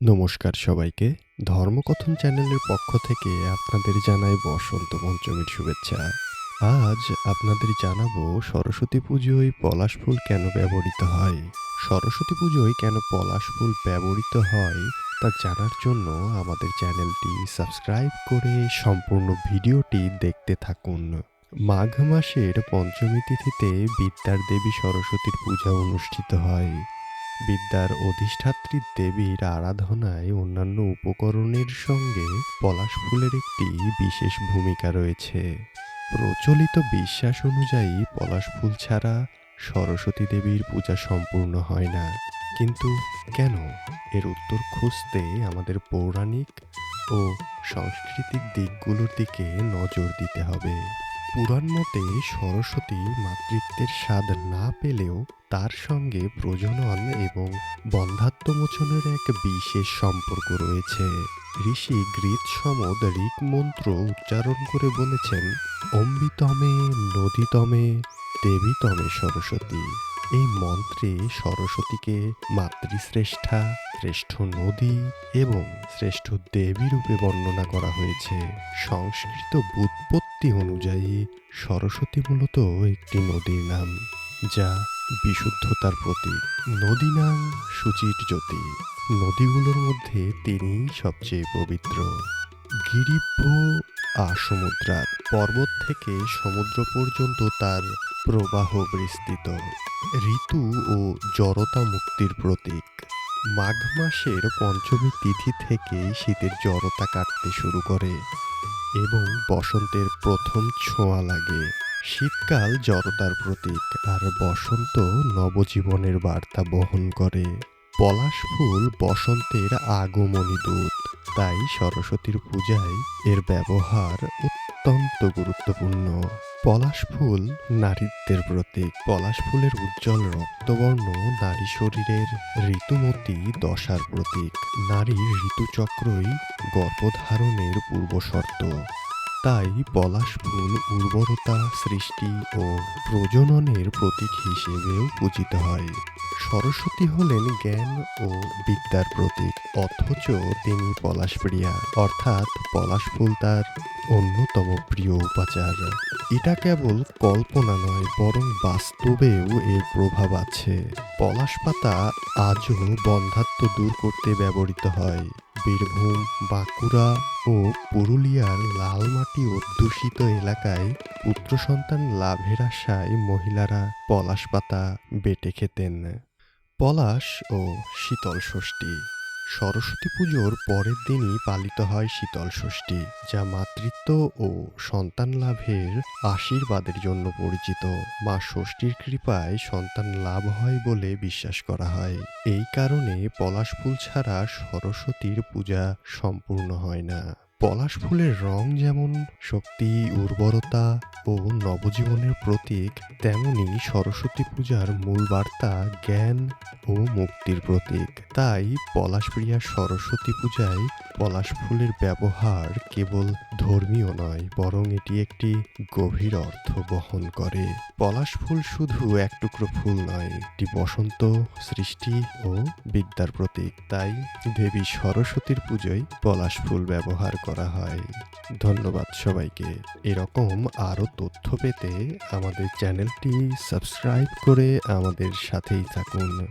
নমস্কার সবাইকে। ধর্মকথন চ্যানেলের পক্ষ থেকে আপনাদের জানাই বসন্ত পঞ্চমীর শুভেচ্ছা। আজ আপনাদের জানাব সরস্বতী পুজোয় পলাশ ফুল কেন ব্যবহৃত হয়? সরস্বতী পুজোয় কেন পলাশ ফুল ব্যবহৃত হয়? তা জানার জন্য আমাদের চ্যানেলটি সাবস্ক্রাইব করে সম্পূর্ণ ভিডিওটি দেখতে থাকুন। মাঘ মাসের পঞ্চমী তিথিতে বিদ্যার দেবী সরস্বতীর পূজা অনুষ্ঠিত হয়। বিদ্যার অধিষ্ঠাত্রী দেবীর আরাধনায় অন্যান্য উপকরণের সঙ্গে পলাশ ফুলের একটি বিশেষ ভূমিকা রয়েছে। প্রচলিত বিশ্বাস অনুযায়ী পলাশ ফুল ছাড়া সরস্বতী দেবীর পূজা সম্পূর্ণ হয় না। কিন্তু কেন? এর উত্তর খুঁজতে আমাদের পৌরাণিক ও সাংস্কৃতিক দিকগুলোর দিকে নজর দিতে হবে। পুরাণ মতে সরস্বতী মাতৃত্বের স্বাদ না পেলেও তার সঙ্গে প্রজনন এবং বন্ধাত্মমোচনের এক বিশেষ সম্পর্ক রয়েছে। ঋষি গ্রীত সমদ ঋক মন্ত্র উচ্চারণ করে বলেছেন, অম্বিতমে, নদীতমে, দেবীতমে সরস্বতী। এই মন্ত্রে সরস্বতীকে মাতৃশ্রেষ্ঠা, শ্রেষ্ঠ নদী এবং শ্রেষ্ঠ দেবী রূপে বর্ণনা করা হয়েছে। সংস্কৃত বুৎপত্তি অনুযায়ী সরস্বতী মূলত একটি নদীর নাম, যা বিশুদ্ধতার প্রতীক নদী নাম সুচির জ্যোতি। নদীগুলোর মধ্যে তিনি সবচেয়ে পবিত্র। গিরিভ্য আসমুদ্রাত পর্বত থেকে সমুদ্র পর্যন্ত তার প্রবাহ বিস্তৃত। ঋতু ও জড়তা মুক্তির প্রতীক। মাঘ মাসের পঞ্চমী তিথি থেকে শীতের জড়তা কাটতে শুরু করে এবং বসন্তের প্রথম ছোঁয়া লাগে। শীতকাল জড়তার প্রতীক, আর বসন্ত নবজীবনের বার্তা বহন করে। পলাশ ফুল বসন্তের আগমনী দূত, তাই সরস্বতীর পূজায় এর ব্যবহার অত্যন্ত গুরুত্বপূর্ণ। পলাশ ফুল নারীত্বের প্রতীক, পলাশ ফুলের উজ্জ্বল রক্তবর্ণ নারী শরীরের ঋতুমতী দশার প্রতীক। নারীর ঋতুচক্রই গর্ভধারণের পূর্বশর্ত। তাই পলাশ ফুল উর্বরতা সৃষ্টি ও প্রজননের প্রতীক হিসেবেও পূজিত হয়। সরস্বতী হলেন জ্ঞান ও বিদ্যার প্রতীক, অথচ তিনি পলাশপ্রিয়া, অর্থাৎ পলাশ ফুল তার অন্যতম প্রিয় উপাচার। এটা কেবল কল্পনা নয়, বরং বাস্তবেও এর প্রভাব আছে। পলাশ পাতা আজও বন্ধাত্ম দূর করতে ব্যবহৃত হয়। বীরভূম বাঁকুড়া ও পুরুলিয়ার লালমাটি অধ্যুষিত এলাকায় পুত্র সন্তান লাভের আশায় মহিলারা পলাশ পাতা বেটে খেতেন। পলাশ ও শীতল ষষ্ঠী। সরস্বতী পুজোর পরের দিনই পালিত হয় শীতল ষষ্ঠী, যা মাতৃত্ব ও সন্তান লাভের আশীর্বাদের জন্য পরিচিত। মা ষষ্ঠীর কৃপায় সন্তান লাভ হয় বলে বিশ্বাস করা হয়। এই কারণে পলাশ ফুল ছাড়া সরস্বতীর পূজা সম্পূর্ণ হয় না। পলাশ ফুলের রং যেমন শক্তি, উর্বরতা ও নবজীবনের প্রতীক, তেমনি সরস্বতী পূজার মূল বার্তা জ্ঞান ও মুক্তির প্রতীক। তাই পলাশপ্রিয়া সরস্বতী পূজায় পলাশ ফুলের ব্যবহার কেবল ধর্মীয় নয়, বরং এটি একটি গভীর অর্থ বহন করে। পলাশ ফুল শুধু এক টুকরো ফুল নয়, এটি বসন্ত, সৃষ্টি ও বিদ্যার প্রতীক। তাই দেবী সরস্বতীর পুজোয় পলাশ ফুল ব্যবহার করা হয়। ধন্যবাদ সবাইকে। এরকম আরও তথ্য পেতে আমাদের চ্যানেলটি সাবস্ক্রাইব করে আমাদের সাথেই থাকুন।